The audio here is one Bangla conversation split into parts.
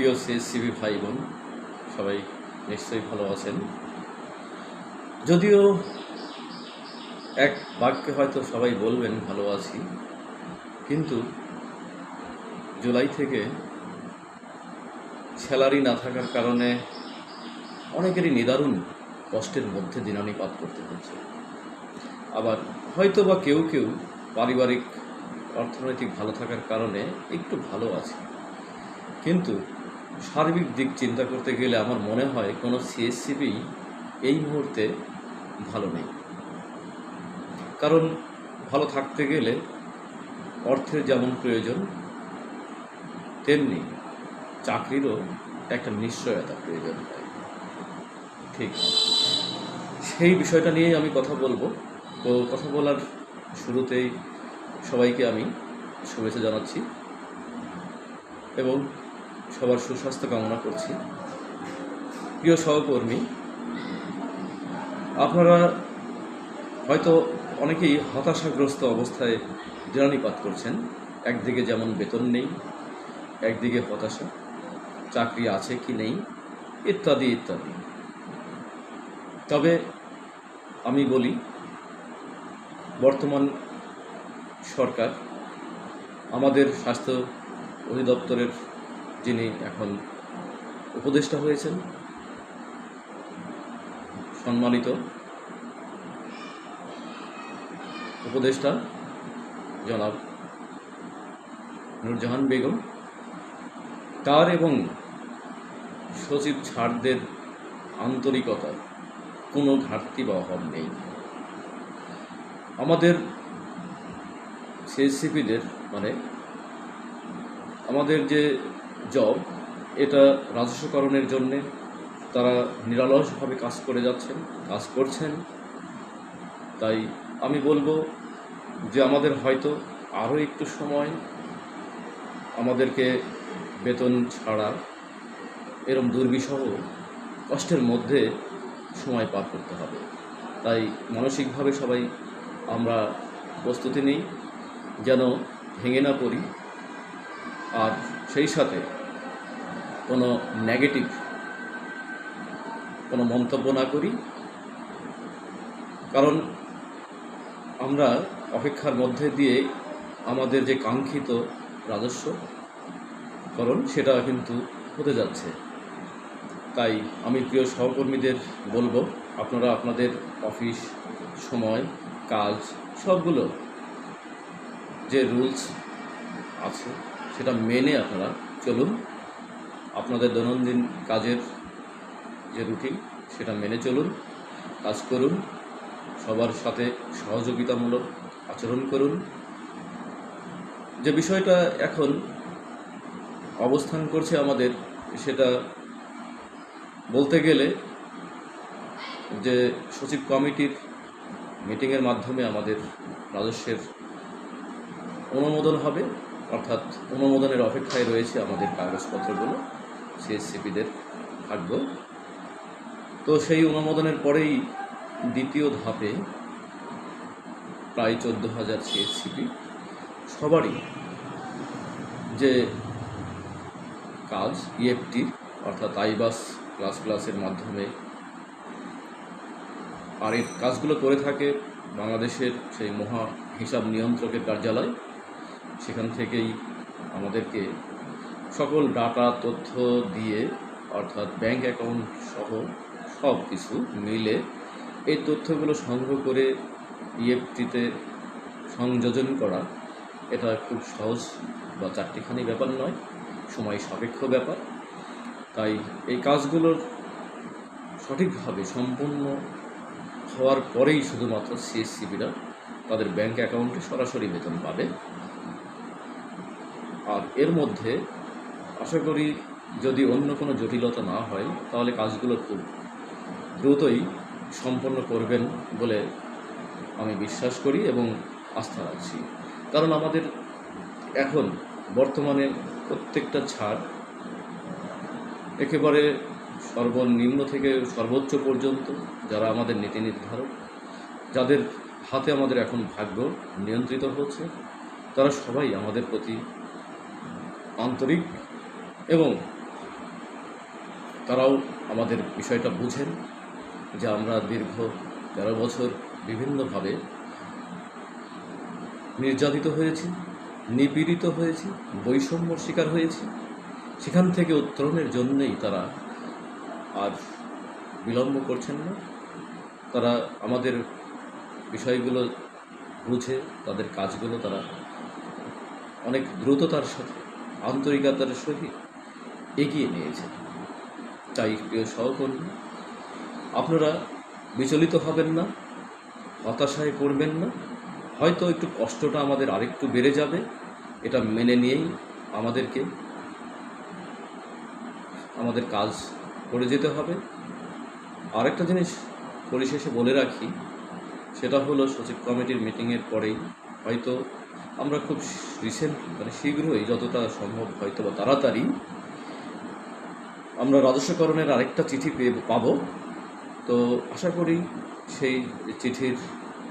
প্রিয় সিএসসিবি ভাই বোন সবাই নিশ্চয়ই ভালো আছেন। যদিও এক বাক্যে হয়তো সবাই বলবেন, ভালো আছি। কিন্তু জুলাই থেকে স্যালারি না থাকার কারণে অনেকেরই নিদারুণ কষ্টের মধ্যে দিনানিপাত করতে হচ্ছে। আবার হয়তো বা কেউ কেউ পারিবারিক, অর্থনৈতিক ভালো থাকার কারণে একটু ভালো আছে। কিন্তু সার্বিক দিক চিন্তা করতে গেলে আমার মনে হয় কোনো সিএসসিবি এই মুহূর্তে ভালো নেই। কারণ ভালো থাকতে গেলে অর্থের যেমন প্রয়োজন, তেমনি চাকরিরও একটা নিশ্চয়তা প্রয়োজন হয়। ঠিক। সেই বিষয়টা নিয়েই আমি কথা বলব। তো কথা বলার শুরুতেই সবাইকে আমি শুভেচ্ছা জানাচ্ছি এবং সবার সুস্বাস্থ্য কামনা করছি। প্রিয় সহকর্মী, আপনারা হয়তো অনেকেই হতাশাগ্রস্ত অবস্থায় দিনানিপাত করছেন। একদিকে যেমন বেতন নেই, একদিকে হতাশা, চাকরি আছে কি নেই, ইত্যাদি ইত্যাদি। তবে আমি বলি, বর্তমান সরকার আমাদের স্বাস্থ্য অধিদপ্তরের যিনি এখন উপদেষ্টা হয়েছেন, সম্মানিত উপদেষ্টা জনাব নুরজাহান বেগম, তার এবং সচিব ছাড়দের আন্তরিকতার কোনো ঘাটতি বা অভাব নেই। আমাদের সিএসসিপিদের মানে আমাদের যে জব এটা রাজস্বকরণের জন্যে তারা নিরলসভাবে কাজ করে যাচ্ছেন, কাজ করছেন। তাই আমি বলব যে আমাদের হয়তো আরও একটু সময় আমাদেরকে বেতন ছাড়া এরম দুর্বিষহ কষ্টের মধ্যে সময় পার করতে হবে। তাই মানসিকভাবে সবাই আমরা প্রস্তুতি নিই, যেন ভেঙে না পড়ি। আর সেই সাথে কোনো নেগেটিভ কোনো মন্তব্য না করি। কারণ আমরা অপেক্ষার মধ্যে দিয়ে আমাদের যে কাঙ্ক্ষিত রাজস্ব করণ, সেটা কিন্তু হতে যাচ্ছে। তাই আমি প্রিয় সহকর্মীদের বলব, আপনারা আপনাদের অফিস, সময়, কাজ সবগুলো যে রুলস আছে, সেটা মেনে আপনারা চলুন। আপনাদের দৈনন্দিন কাজের যে রুটিন, সেটা মেনে চলুন, কাজ করুন, সবার সাথে সহযোগিতামূলক আচরণ করুন। যে বিষয়টা এখন অবস্থান করছে আমাদের, সেটা বলতে গেলে যে সচিব কমিটির মিটিংয়ের মাধ্যমে আমাদের রাজস্বের অনুমোদন হবে, অর্থাৎ অনুমোদনের অপেক্ষায় রয়েছে আমাদের কাগজপত্রগুলো। সিএসসিপিদের ভাগ্য তো সেই অনুমোদনের পরেই দ্বিতীয় ধাপে প্রায় চোদ্দ হাজার সিএসসিপি সবারই যে কাজ ইএফটি অর্থাৎ আইবাস ক্লাস ক্লাসের মাধ্যমে আর এর কাজগুলো করে থাকে বাংলাদেশের সেই মহা হিসাব নিয়ন্ত্রকের কার্যালয়। সেখান থেকেই আমাদেরকে সকল ডাটা, তথ্য দিয়ে, অর্থাৎ ব্যাংক অ্যাকাউন্ট সহ সব কিছু মিলে এই তথ্যগুলো সংগ্রহ করে ইএফটিতে সংযোজন করা, এটা খুব সহজ বা চারটিখানি ব্যাপার নয়, সময় সাপেক্ষ ব্যাপার। তাই এই কাজগুলোর সঠিকভাবে সম্পূর্ণ হওয়ার পরেই শুধুমাত্র সিএসসিবিরা তাদের ব্যাংক অ্যাকাউন্টে সরাসরি বেতন পাবে। আর এর মধ্যে আশা করি যদি অন্য কোনো জটিলতা না হয়, তাহলে কাজগুলো খুব দ্রুতই সম্পন্ন করবেন বলে আমি বিশ্বাস করি এবং আস্থা রাখছি। কারণ আমাদের এখন বর্তমানে প্রত্যেকটা ছাড় একেবারে সর্বনিম্ন থেকে সর্বোচ্চ পর্যন্ত যারা আমাদের নীতি নির্ধারক, যাদের হাতে আমাদের এখন ভাগ্য নিয়ন্ত্রিত হচ্ছে, তারা সবাই আমাদের প্রতি আন্তরিক এবং তারাও আমাদের বিষয়টা বুঝেন যে আমরা দীর্ঘ তেরো বছর বিভিন্নভাবে নির্যাতিত হয়েছি, নিপীড়িত হয়েছি, বৈষম্যর শিকার হয়েছি। সেখান থেকে উত্তরণের জন্যেই তারা আর বিলম্ব করছেন না। তারা আমাদের বিষয়গুলো বুঝে, তাদের কাজগুলো তারা অনেক দ্রুততার সাথে, আন্তরিকতার সহিত এগিয়ে নিয়েছে তাই প্রিয় সহকর্মী, আপনারা বিচলিত হবেন না, হতাশায় পড়বেন না। হয়তো একটু কষ্টটা আমাদের আরেকটু বেড়ে যাবে, এটা মেনে নিয়েই আমাদেরকে, আমাদের কাজ করে যেতে হবে। আরেকটা জিনিস পরিশেষে বলে রাখি, সেটা হলো সচিব কমিটির মিটিংয়ের পরেই হয়তো আমরা খুব রিসেন্ট মানে শীঘ্রই যতটা সম্ভব হয়তো বা তাড়াতাড়ি আমরা রাজস্বকরণের আরেকটা চিঠি পেয়ে পাবো। তো আশা করি সেই চিঠির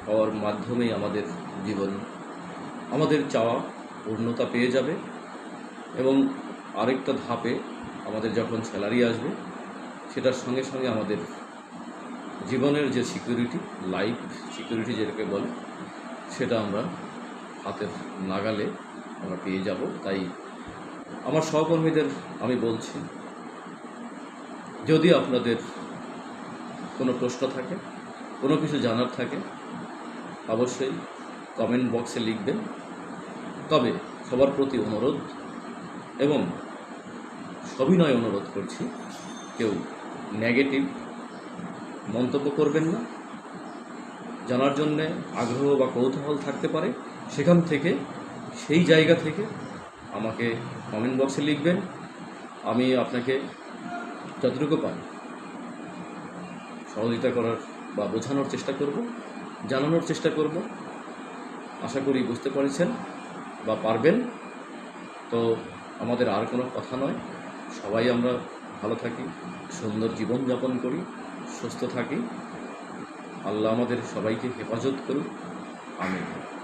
পাওয়ার মাধ্যমেই আমাদের জীবন, আমাদের চাওয়া পূর্ণতা পেয়ে যাবে এবং আরেকটা ধাপে আমাদের যখন স্যালারি আসবে, সেটার সঙ্গে সঙ্গে আমাদের জীবনের যে সিকিউরিটি, লাইফ সিকিউরিটি যেটাকে বলে, সেটা আমরা হাতের নাগালে আমরা পেয়ে যাব। তাই আমার সহকর্মীদের আমি বলছি যদি আপনাদের কোনো প্রশ্ন থাকে, কোনো কিছু জানার থাকে, অবশ্যই কমেন্ট বক্সে লিখবেন। তবে সবার প্রতি অনুরোধ এবং সবিনয় অনুরোধ করছি, কেউ নেগেটিভ মন্তব্য করবেন না। জানার জন্যে আগ্রহ বা কৌতূহল থাকতে পারে, সেখান থেকে, সেই জায়গা থেকে আমাকে কমেন্ট বক্সে লিখবেন। আমি আপনাকে যতটুকু পারি। সহযোগিতা করার বা বোঝানোর চেষ্টা করব, জানানোর চেষ্টা করব। আশা করি বুঝতে পারছেন বা পারবেন। তো আমাদের আর কোনো কথা নয়। সবাই আমরা ভালো থাকি, সুন্দর জীবনযাপন করি, সুস্থ থাকি। আল্লাহ আমাদের সবাইকে হেফাজত করুন আমিন।